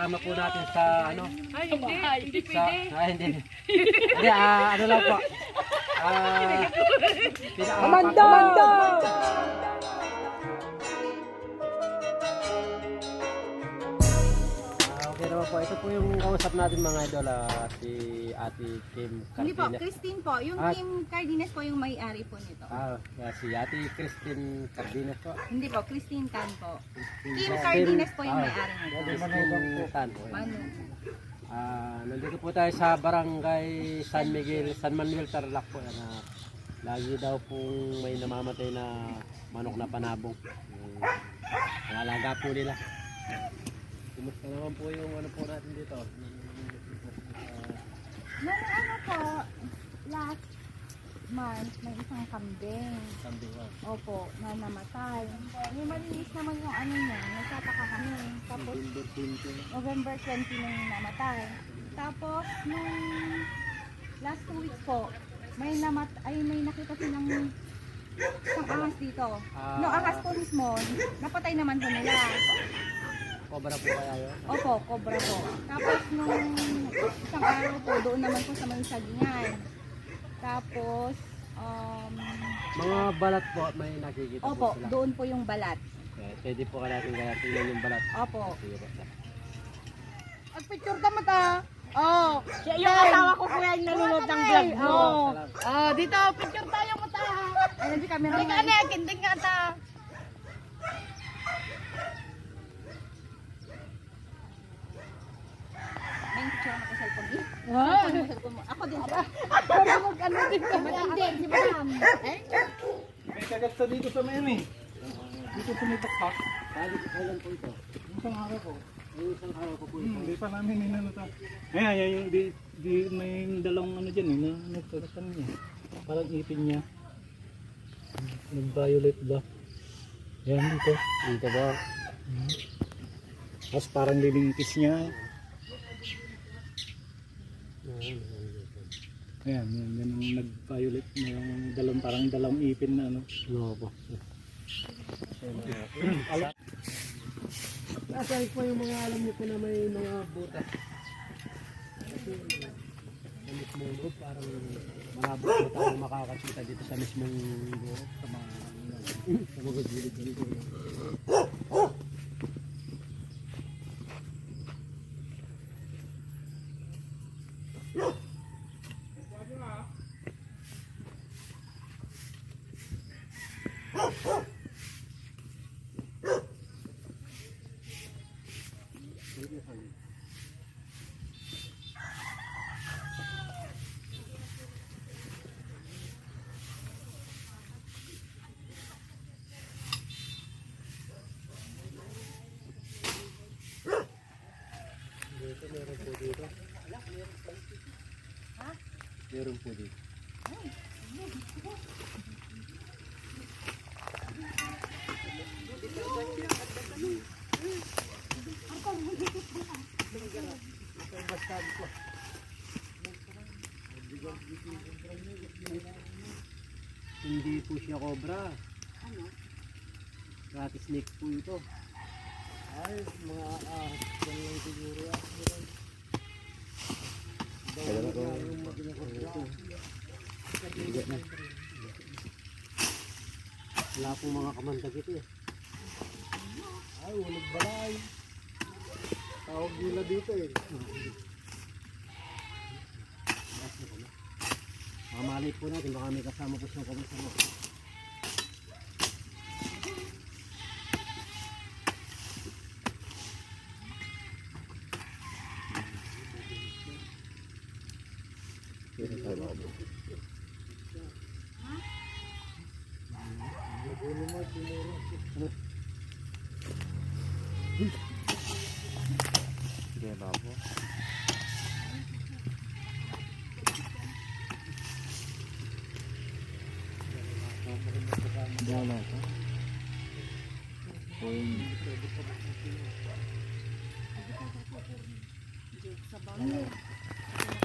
kasama po natin sa ano, Ay, hindi. Hindi sa, pwede. ah, hindi. Hindi, ah, ano lang po. Ah, pina- ah, Amanda! Ah, po. Ito po yung kausap natin mga idol, ah, si Ate Kim Hindi po. Christine po. Yung Ah. Kim Cardenas po yung may-ari po nito. Ah, ah, si Ate Christine Cardenas po. Hindi po, Christine Tan po. Kim Cardenas po yung ah, may-ari nito. Christine Tan po. Manu. Ah, nandito po tayo sa barangay San Miguel, San Manuel Tarlac po. Yan, ah, lagi daw pong may namamatay na manok na panabong. Yung Nangalaga po nila. Kumusta naman po yung ano po natin dito? Nung ano po, last month, may isang kambing. Kambing ah. Opo, na namatay. Yung malinis naman yung ano niya, nagtataka kami. Tapos, November 20. November 20 nung namatay. Tapos, nung last two weeks po, may namat ay may nakita silang isang ahas dito. Ah. no, ahas po mismo, napatay naman po nila. Cobra po kaya yun? Opo, cobra po. Tapos nung isang araw po, doon naman po sa may sagingan. Tapos, um, Mga balat po may nakikita opo, po sila. doon po yung balat. Okay, pwede po ka natin kaya tingnan yung balat. Opo. Sige po. Picture ka mo ta. Oh, Siya yung asawa ko kuya yung nanonood ng vlog mo. Oh. Ah, dito, picture tayo mo ta. Ayun si camera Hindi ka na, kinding ka ta. May picture ako sa cellphone. Eh, Ah. cellphone mo, cellphone mo. Ako din. ano din ka. Hindi, si Madam. May kagasta dito sa may ano eh. Dito sa may bakpak. Kali kailan po ito? Isang araw. Yung isang araw po po ito. Hmm, hindi pa namin inano to. Ay, ay, ay, di, di, may dalawang ano dyan eh, na nagtatakan niya. Parang ipin niya. Nag-violet ba? Yan dito. Dito po. Tapos parang living kiss niya. Ayan, yan, yan ang nag-violet. Yung dalawang, parang dalawang ipin na ano. No po. Nasaan po yung mga alam niyo po na may mga butas? Kasi sa mismong loob, parang malabo po tayo makakakita dito sa mismong loob. Sa mga, sa mga gilid-gilid. Dito, Meron po dito. Hindi po siya cobra. Ano? Rat snake po ito. Ay, mga ah, lang siguro ah. Kailan ako? Wala pong mga kamandag ito eh. Ay, ulag balay. Tawag nila dito eh. Mamali po natin, baka may kasama po siyang kamasama. Dala ka.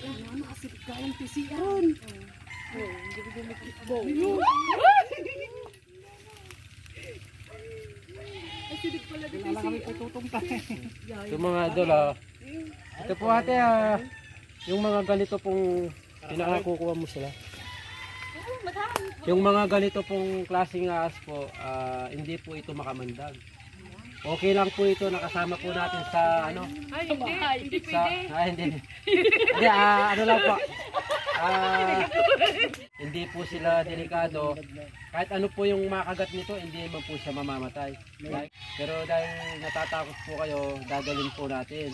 Dikal. Alo. Alo, ganun na. Alo, nagdikal. May isa lang. Yung mga idol ah. Ito po ate ah. Yung mga ganito pong pinakakukuha mo sila. Yung mga ganito pong klaseng ahas po, ah, hindi po ito makamandag. Okay lang po ito, nakasama po natin sa ano, Ay, hindi. Hindi sa, pwede. ah, hindi. Hindi, ah, ano lang po. Ah, hindi po sila delikado. Kahit ano po yung makagat nito, hindi naman po siya mamamatay. Pero dahil natatakot po kayo, dadalhin po natin.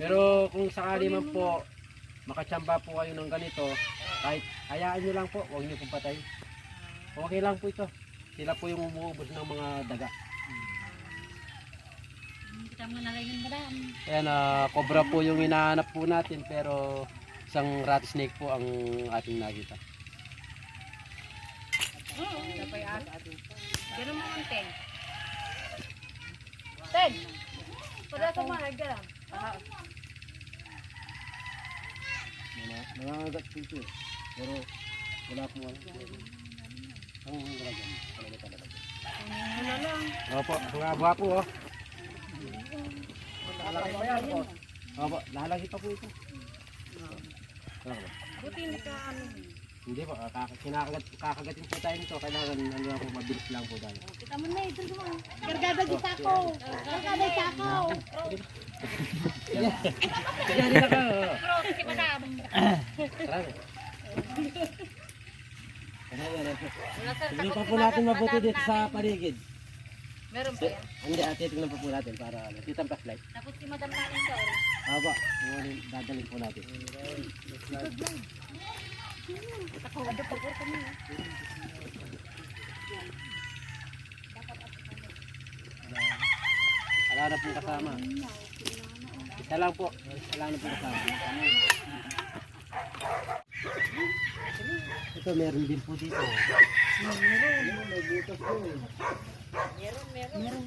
Pero kung sakali man po, makatsamba po kayo ng ganito, kahit hayaan nyo lang po, huwag nyo pong patay. Okay lang po ito. Sila po yung umuubos ng mga daga. Kita mo na lang yung madam. Ayan, ah, cobra po yung hinahanap po natin pero isang rat snake po ang ating nakita. Ganun mo ang ten. Ten. Para sa mga ganun. Nangangagat po ito eh. Pero wala po ano. Ang galagyan. Talaga. Ano lang. Opo, buha po oh. Lalaki pa yan po. Opo, lalaki pa po ito. Buti hindi ka ano. Hindi po, ah, kaka- kinakagat, kakagatin po tayo nito. Kailangan ano lang po, mabilis lang po tayo. Kita mo na ito mo. Gargada di sako. Gargada di sako. Sige, dito ka. oh. Bro, si madam. Marami. Ano yan, pa po natin mabuti dito sa paligid. Meron pa yan. Hindi, ate, tignan pa po natin para ano, kitang flashlight. Tapos si madam namin sa oras. Aba, yung ano, dadalhin po natin. Wala na pong kasama. Isa lang po. Wala na pong kasama. Ito, meron din po dito.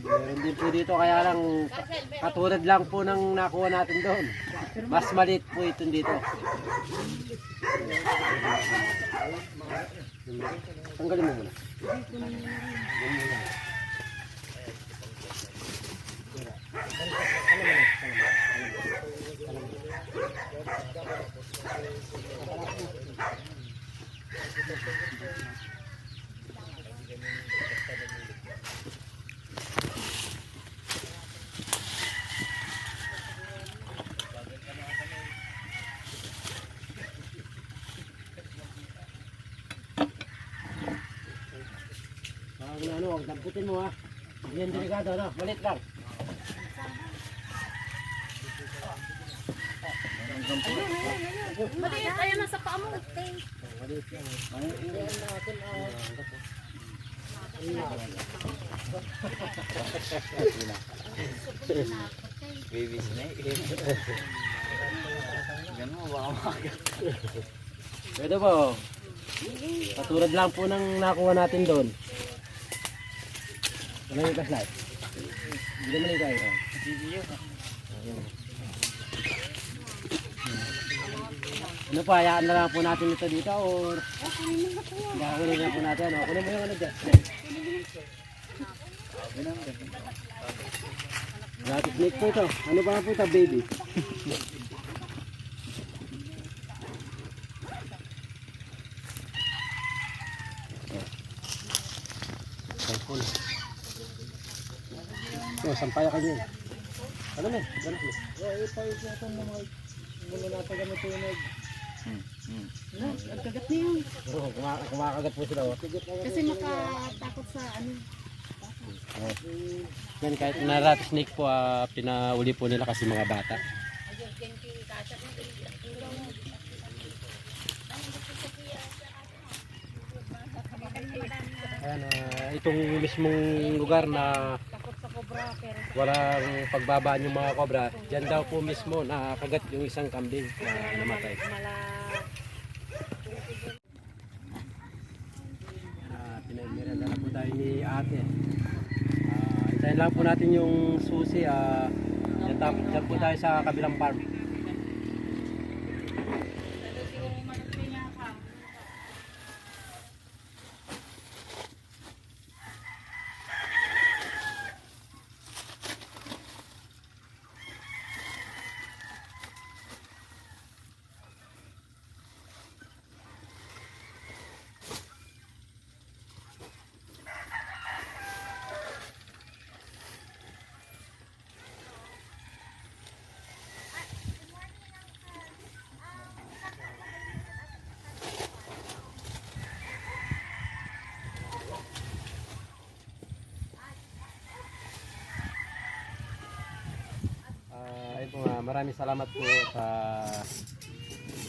Meron din po dito, kaya lang katulad lang po ng nakuha natin doon. Mas maliit po ito dito. Tanggalin mo muna. Yan muna. Parang ano, huwag damputin mo ha. Yan delikado, ano? Malit lang. Maliit, ayun na sa paa mo. Malit lang. Baby snake. Ganun mo baka makagat. Pwede po. Katulad lang po ng nakuha natin doon. Ano yung flashlight? Hindi naman ikaw. Oh. Video. Ano pa, hayaan na lang po natin ito dito or Kunin na po natin. Ano? Kunin mo yung ano dyan. Rabbit snake po ito. Ano ba po ito, baby? Sampaya ka dyan. Ano na? Ganun mo. Oo, kuma- kumakagat po sila. Oh. Kasi makatakot sa ano. Yan, kahit na rat snake po, ah, pinauli po nila kasi mga bata. Ayan, ah, itong mismong lugar na walang pagbabaan yung mga kobra, dyan daw po mismo nakakagat yung isang kambing na namatay. Uh, Pinagmiranda na po tayo ni ate. Ah, hintayin lang po natin yung susi. ah dyan, dyan po tayo sa kabilang farm. Maraming salamat po sa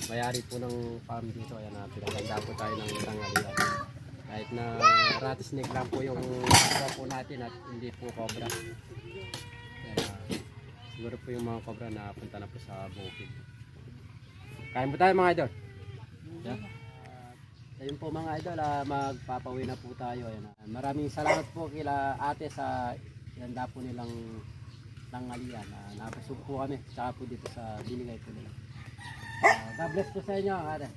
mayari po ng farm dito. Ayan na, pinaganda po tayo ng tanghalian. Kahit na rat snake lang po yung nakuha po natin at hindi po cobra. Ayan, ah, siguro po yung mga cobra na punta na po sa bukid. Kain po tayo mga idol. Yeah. Ah, ayun po mga idol, ah, magpapauwi na po tayo. Ayan, ah. Maraming salamat po kila ate sa ganda po nilang tanghalian. Uh, napasok po kami, tsaka po dito sa binigay po nila. Ah, God bless po sa inyo, ate.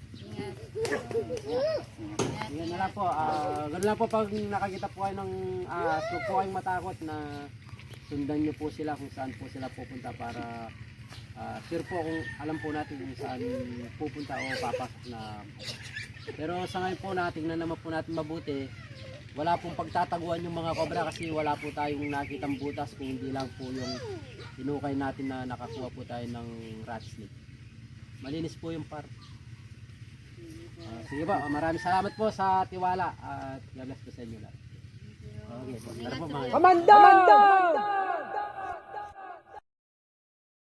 Yan na lang po. Uh, ganun lang po pag nakakita po kayo ng uh, huwag po kayong matakot na sundan nyo po sila kung saan po sila pupunta para ah, sure po kung alam po natin kung saan pupunta o papasok na pero sa ngayon po natin na naman po natin mabuti wala pong pagtataguan yung mga kobra kasi wala po tayong nakitang butas kung hindi lang po yung inukay natin na nakakuha po tayo ng rat snake. Malinis po yung par. Ah, sige po, maraming salamat po sa tiwala at God bless po sa inyo lahat. Okay, po mga. Amanda!